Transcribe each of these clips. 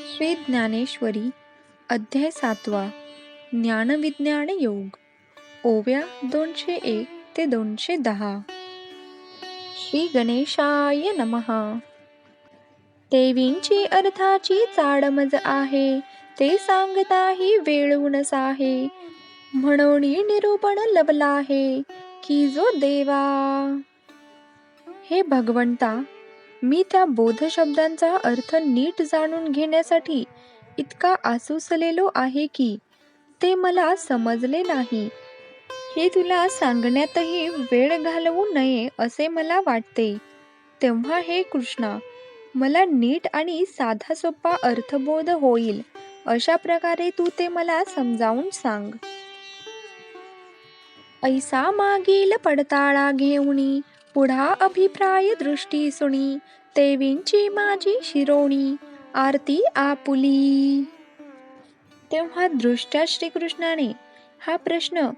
श्री ज्ञानेश्वरी अध्याय सातवा ज्ञानविज्ञान योग ओव्या दोनशे एक ते दोनशे दहा. श्री गणेशाय नमहा देवींची अर्थाची चाडमज आहे ते सांगताही वेळूनच आहे म्हणून निरूपण लवला आहे की जो देवा. हे भगवंता मी त्या बोध शब्दांचा अर्थ नीट जाणून घेण्यासाठी इतका आसुसलेलो आहे की ते मला समजले नाही. हे तुला सांगण्यातही वेळ घालवू नये असे मला वाटते. तेव्हा हे कृष्णा मला नीट आणि साधा सोपा अर्थबोध होईल अशा प्रकारे तू ते मला समजावून सांग. ऐसा मागील पडताळा घेऊनी पुढा अभिप्राय दृष्टी सुणी. देवींची माझी शिरोणी आरती आपुली. तेव्हा दृष्ट्या श्रीकृष्णाने हा प्रश्न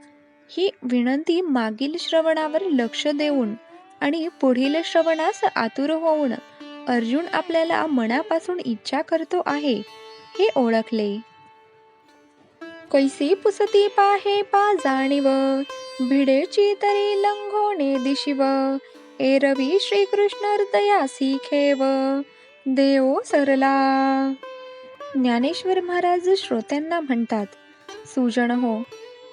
ही विनंती मागील श्रवणावर लक्ष देऊन आणि पुढील श्रवणास आतुर होऊन अर्जुन आपल्याला मनापासून इच्छा करतो आहे हे ओळखले. कैसी पुसती पाहे पा जाणीव भिडेची तरी लंघोणे दिशिव एरवी श्रीकृष्ण हृदयासी खेव देव सरला. ज्ञानेश्वर महाराज श्रोत्यांना म्हणतात सुजन हो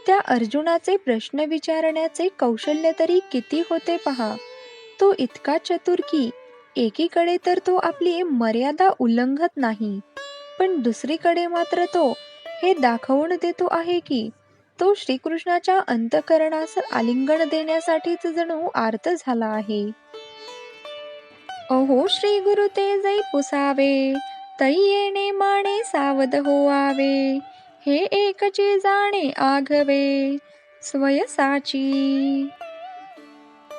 त्या अर्जुनाचे प्रश्न विचारण्याचे कौशल्य तरी किती होते पहा. तो इतका चतुर की एकीकडे तर तो आपली मर्यादा उल्लंघत नाही पण दुसरीकडे मात्र तो हे दाखवून देतो आहे की तो श्रीकृष्णाच्या अंतकरणास आलिंगन देण्यासाठीच जणू आर्त झाला आहे. अहो श्री गुरु ते जै पुसावे तै येणे माणे सावध होवावे हे एकचे जाणे आघवे स्वयसाची.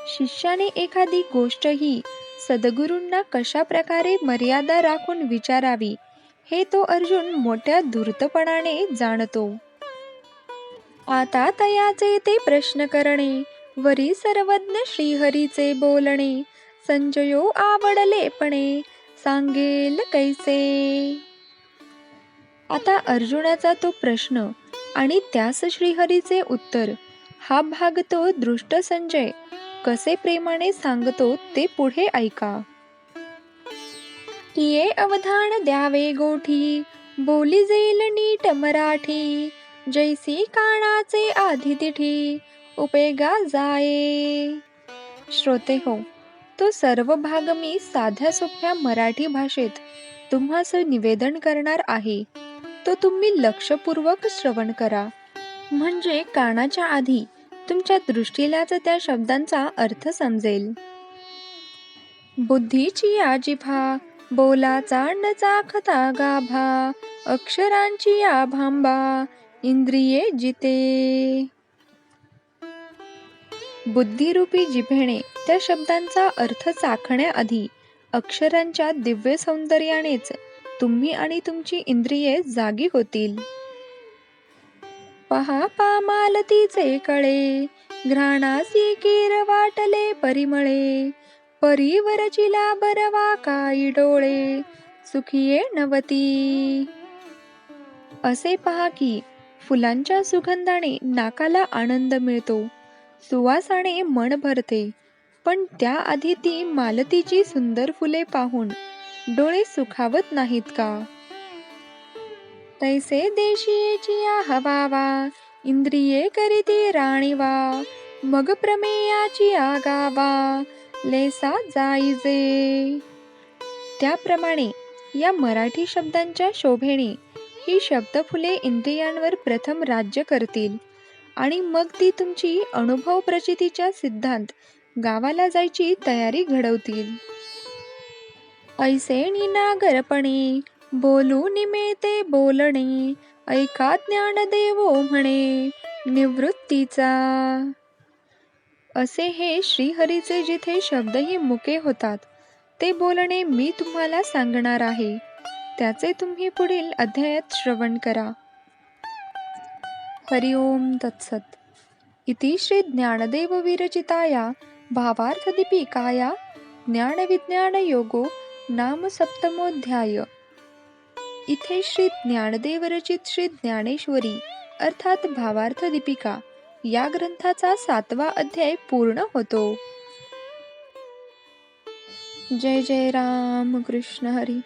शिष्याने एखादी गोष्ट ही सद्गुरूंना कशा प्रकारे मर्यादा राखून विचारावी हे तो अर्जुन मोठ्या धूर्तपणाने जाणतो. आता तयाचे ते प्रश्न करणे वरी सर्वज्ञ श्रीहरीचे बोलणे संजयो आवडलेपणे सांगेल कैसे? आता अर्जुनाचा तो प्रश्न आणि त्यास श्रीहरीचे उत्तर हा भाग तो दृष्ट संजय कसे प्रेमाने सांगतो ते पुढे ऐका. ये अवधान द्यावे गोठी बोली जेल नीट मराठी जैसी कानाचे आधी तिठी उपेगा जाये श्रोते हो तो सर्व भाग मी साध्या सोप्या मराठी भाषेत तुम्हास निवेदन करणार आहे. तो तुम्ही लक्षपूर्वक श्रवण करा. म्हणजे कानाच्या आधी तुमच्या दृष्टीलाच त्या शब्दांचा अर्थ समजेल. बुद्धीची या जिभा चांडचा खता गाभा अक्षरांची या भांबा इंद्रिये जिते. बुद्धिरूपी जिभेने त्या शब्दांचा अर्थ चाखण्याआधी अक्षरांच्या दिव्य सौंदर्यानेच तुम्ही आणि तुमची इंद्रिये जागी होतील. पहा पामालतीचे कळे घ्राणासी कीर वाटले परिमळे परिवरचिला बरवा काही डोळे सुखिये नवती. असे पहा की फुलांच्या सुगंधाने नाकाला आनंद मिळतो. सुवासाने मन भरते. पण त्याआधी ती मालतीची सुंदर फुले पाहून डोळे सुखावत नाहीत का? तैसे देशीची हवावा इंद्रिये करीती राणीवा मग प्रमेयाची आगावा लेसा जाईजे. त्याप्रमाणे या मराठी शब्दांच्या शोभेने ही शब्दफुले इंद्रियांवर प्रथम राज्य करतील. आणि मग ती तुमची अनुभव प्रचितीच्या सिद्धांत गावाला जायची तयारी घडवतील. ऐसे निनागरपणे बोलू निमेते बोलणे ऐका ज्ञान देवो म्हणे निवृत्तीचा. असे हे श्रीहरीचे जिथे शब्दही मुके होतात ते बोलणे मी तुम्हाला सांगणार आहे. त्याचे तुम्ही पुढील अध्यायात श्रवण करा. हरिओम तत्सत. इति श्री ज्ञानदेव विरचिताया भावार्थदीपिकाया ज्ञानविज्ञानयोगो नाम सप्तमोध्याय इथे श्री ज्ञानदेव रचित श्री ज्ञानेश्वरी अर्थात भावार्थ दीपिका या ग्रंथाचा सातवा अध्याय पूर्ण होतो. जय जय राम कृष्ण हरी.